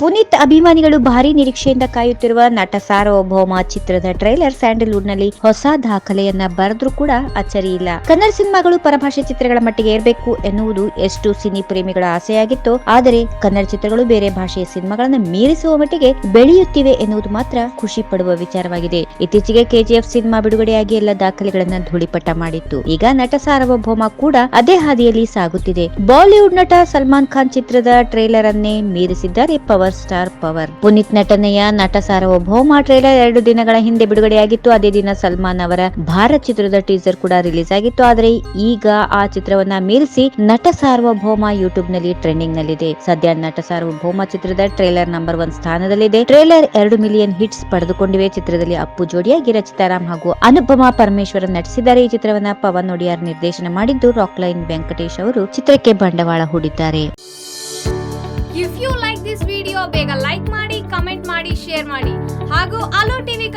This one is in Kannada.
ಪುನೀತ್ ಅಭಿಮಾನಿಗಳು ಭಾರಿ ನಿರೀಕ್ಷೆಯಿಂದ ಕಾಯುತ್ತಿರುವ ನಟ ಸಾರ್ವಭೌಮ ಚಿತ್ರದ ಟ್ರೈಲರ್ ಸ್ಯಾಂಡಲ್ವುಡ್ನಲ್ಲಿ ಹೊಸ ದಾಖಲೆಯನ್ನ ಬರೆದ್ರೂ ಕೂಡ ಅಚ್ಚರಿ ಇಲ್ಲ. ಕನ್ನಡ ಸಿನಿಮಾಗಳು ಪರಭಾಷೆ ಚಿತ್ರಗಳ ಮಟ್ಟಿಗೆ ಇರಬೇಕು ಎನ್ನುವುದು ಎಷ್ಟು ಸಿನಿ ಪ್ರೇಮಿಗಳ ಆಸೆಯಾಗಿತ್ತು. ಆದರೆ ಕನ್ನಡ ಚಿತ್ರಗಳು ಬೇರೆ ಭಾಷೆಯ ಸಿನಿಮಾಗಳನ್ನು ಮೀರಿಸುವ ಮಟ್ಟಿಗೆ ಬೆಳೆಯುತ್ತಿವೆ ಎನ್ನುವುದು ಮಾತ್ರ ಖುಷಿ ಪಡುವ ವಿಚಾರವಾಗಿದೆ. ಇತ್ತೀಚೆಗೆ ಕೆಜಿಎಫ್ ಸಿನಿಮಾ ಬಿಡುಗಡೆಯಾಗಿ ಎಲ್ಲ ದಾಖಲೆಗಳನ್ನ ಧೂಳಿಪಟ ಮಾಡಿತ್ತು. ಈಗ ನಟ ಸಾರ್ವಭೌಮ ಕೂಡ ಅದೇ ಹಾದಿಯಲ್ಲಿ ಸಾಗುತ್ತಿದೆ. ಬಾಲಿವುಡ್ ನಟ ಸಲ್ಮಾನ್ ಖಾನ್ ಚಿತ್ರದ ಟ್ರೈಲರ್ ಅನ್ನೇ ಮೀರಿಸಿದ್ದಾರೆ ಪವರ್ ಸ್ಟಾರ್ ಪವರ್. ಪುನೀತ್ ನಟನೆಯ ನಟ ಸಾರ್ವಭೌಮ ಟ್ರೇಲರ್ ಎರಡು ದಿನಗಳ ಹಿಂದೆ ಬಿಡುಗಡೆಯಾಗಿತ್ತು. ಅದೇ ದಿನ ಸಲ್ಮಾನ್ ಅವರ ಭಾರತ್ ಚಿತ್ರದ ಟೀಸರ್ ಕೂಡ ರಿಲೀಸ್ ಆಗಿತ್ತು. ಆದರೆ ಈಗ ಆ ಚಿತ್ರವನ್ನ ಮೀರಿಸಿ ನಟ ಸಾರ್ವಭೌಮ ಯೂಟ್ಯೂಬ್ನಲ್ಲಿ ಟ್ರೆಂಡಿಂಗ್ ನಲ್ಲಿದೆ. ಸದ್ಯ ನಟ ಸಾರ್ವಭೌಮ ಚಿತ್ರದ ಟ್ರೇಲರ್ ನಂಬರ್ ಒನ್ ಸ್ಥಾನದಲ್ಲಿದೆ. ಟ್ರೇಲರ್ ಎರಡು ಮಿಲಿಯನ್ ಹಿಟ್ಸ್ ಪಡೆದುಕೊಂಡಿವೆ. ಚಿತ್ರದಲ್ಲಿ ಅಪ್ಪು ಜೋಡಿಯಾಗಿ ರಚಿತಾರಾಮ್ ಹಾಗೂ ಅನುಪಮಾ ಪರಮೇಶ್ವರ ನಟಿಸಿದ್ದಾರೆ. ಈ ಚಿತ್ರವನ್ನ ಪವನ್ ಒಡಿಯಾರ್ ನಿರ್ದೇಶನ ಮಾಡಿದ್ದು ರಾಕ್ಲೈನ್ ವೆಂಕಟೇಶ್ ಅವರು ಚಿತ್ರಕ್ಕೆ ಬಂಡವಾಳ ಹೂಡಿದ್ದಾರೆ. If you like this video ಬೇಗ ಲೈಕ್ ಮಾಡಿ ಕಮೆಂಟ್ ಮಾಡಿ ಶೇರ್ ಮಾಡಿ. ಹಾಗೂ ಅಲೋ ಟಿವಿ